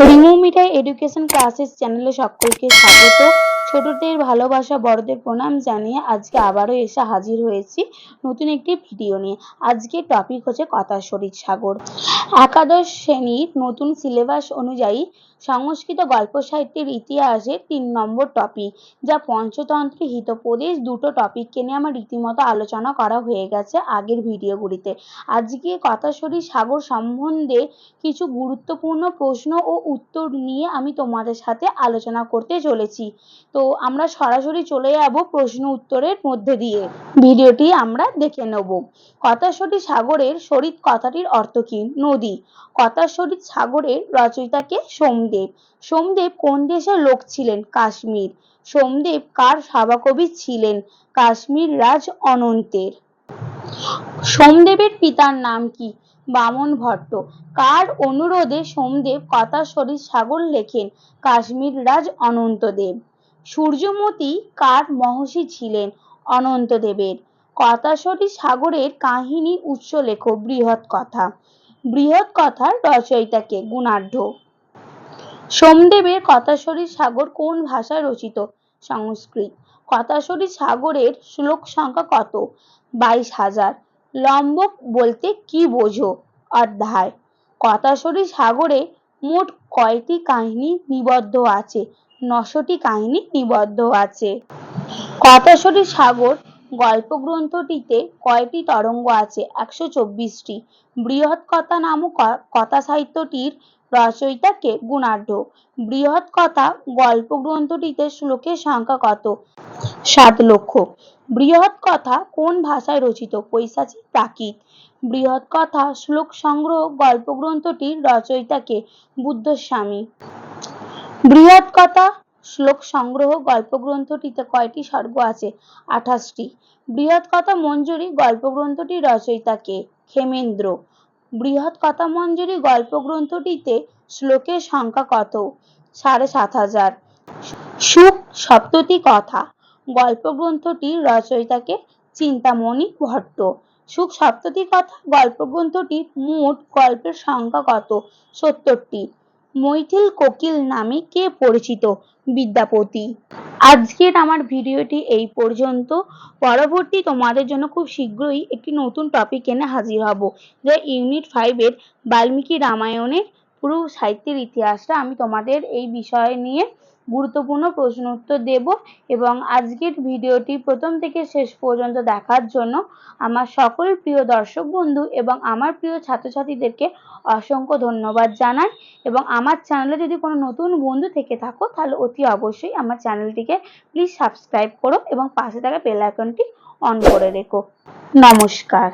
রিমু মিঠাই education classes চ্যানেলে সকলকে স্বাগত। ছোটদের ভালোবাসা, বড়দের প্রণাম জানিয়ে আজকে আবারও এসে হাজির হয়েছি নতুন একটি ভিডিও নিয়ে। আজকে টপিক হচ্ছে কথা শরীর সাগর। একাদশ শ্রেণির নতুন সিলেবাস অনুযায়ী সংস্কৃত গল্প সাহিত্যের ইতিহাসে তিন নম্বর টপিক যা পঞ্চতন্ত্র হিতোপদেশ দুটো টপিককে নিয়ে আমার রীতিমতো আলোচনা করা হয়ে গেছে আগের ভিডিওগুলিতে আজকে কথাশরী সাগর সম্বন্ধে কিছু গুরুত্বপূর্ণ প্রশ্ন ও উত্তর নিয়ে আমি তোমাদের সাথে আলোচনা করতে চলেছি। তো আমরা সরাসরি চলে যাব প্রশ্ন উত্তরের মধ্যে দিয়ে। ভিডিওটি আমরা দেখে নেব। কথাশরী সাগরের শরীর কথাটির অর্থ কি? নদী। কথাশরী সাগরের রচয়িতাকে সোমদেব। সোমদেব কোন দেশের লোক ছিলেন? কাশ্মীর। সোমদেব কার সভাকবি ছিলেন? কাশ্মীর রাজ অনন্তের। সোমদেবের পিতার নাম কি? বামন ভট্ট। কার অনুরোধে সোমদেব কথাশরী সাগর লেখেন? কাশ্মীর রাজ অনন্তদেব। সূর্যমতী কার মহর্ষি ছিলেন? অনন্তদেবের। কথাশরী সাগরের কাহিনী উৎস লেখ বৃহৎ কথা। বৃহৎ কথার রচয়িতাকে গুণাঢ্য। সোমদেবের কথাশরী সাগর কোন ভাষায় রচিত? সংস্কৃত। কথাশরী সাগরের শ্লোক সংখ্যা কত? বাইশ হাজার। লম্বক বলতে কি বোঝো? অধ্যায়। কথাশরী সাগরে মোট কয়টি কাহিনী নিবদ্ধ আছে? নশোটি কাহিনী নিবদ্ধ আছে। কথাশরী সাগর গল্প গ্রন্থটিতে কয়টি তরঙ্গ আছে? একশো চব্বিশটি। বৃহৎ কথা নামক কথা সাহিত্যটির রচয়িতা কে গুণাঢ্য। বৃহৎ কথা গল্প গ্রন্থটিতে শ্লোকের সংখ্যা কত? সাত লক্ষ। বৃহৎ কথা কোন ভাষায় রচিত? পৈশাচিক, প্রাকৃত। বৃহৎ কথা শ্লোক সংগ্রহ গল্প গ্রন্থটির রচয়িতা কে বুদ্ধস্বামী। বৃহৎ কথা শ্লোক সংগ্রহ গল্প গ্রন্থটিতে কয়টি সর্গ আছে? আঠাশটি। বৃহৎ কথা মঞ্জুরি গল্প গ্রন্থটির রচয়িতা কে ক্ষেমেন্দ্র। বৃহৎ কথা মঞ্জুরি গল্প গ্রন্থটিতে শ্লোকের সংখ্যা কত? সাড়ে সাত হাজার। সুখ সপ্ততি কথা। গল্প গ্রন্থটির রচয়িতাকে চিন্তামণি ভট্ট। সুখ সপ্ততি কথা গল্প গ্রন্থটির মোট গল্পের সংখ্যা কত? সত্তরটি। মৈথিল কোকিল নামে কে পরিচিত? বিদ্যাপতি। আজকের আমার ভিডিওটি এই পর্যন্ত। পরবর্তী তোমাদের জন্য খুব শীঘ্রই একটি নতুন টপিক এনে হাজির হব, যে ইউনিট ফাইভের বাল্মীকি রামায়ণের পুরো সাহিত্যের ইতিহাসটা আমি তোমাদের এই বিষয় নিয়ে গুরুত্বপূর্ণ প্রশ্ন উত্তর দেব এবং আজকের ভিডিওটি প্রথম থেকে শেষ পর্যন্ত দেখার জন্য আমার সকল প্রিয় দর্শক বন্ধু এবং আমার প্রিয় ছাত্রছাত্রীদেরকে অসংখ্য ধন্যবাদ জানাই এবং আমার চ্যানেলে যদি কোনো নতুন বন্ধু থেকে থাকো, তাহলে অতি অবশ্যই আমার চ্যানেলটিকে প্লিজ সাবস্ক্রাইব করো এবং পাশে থাকা বেল আইকনটি অন করে রেখো। নমস্কার।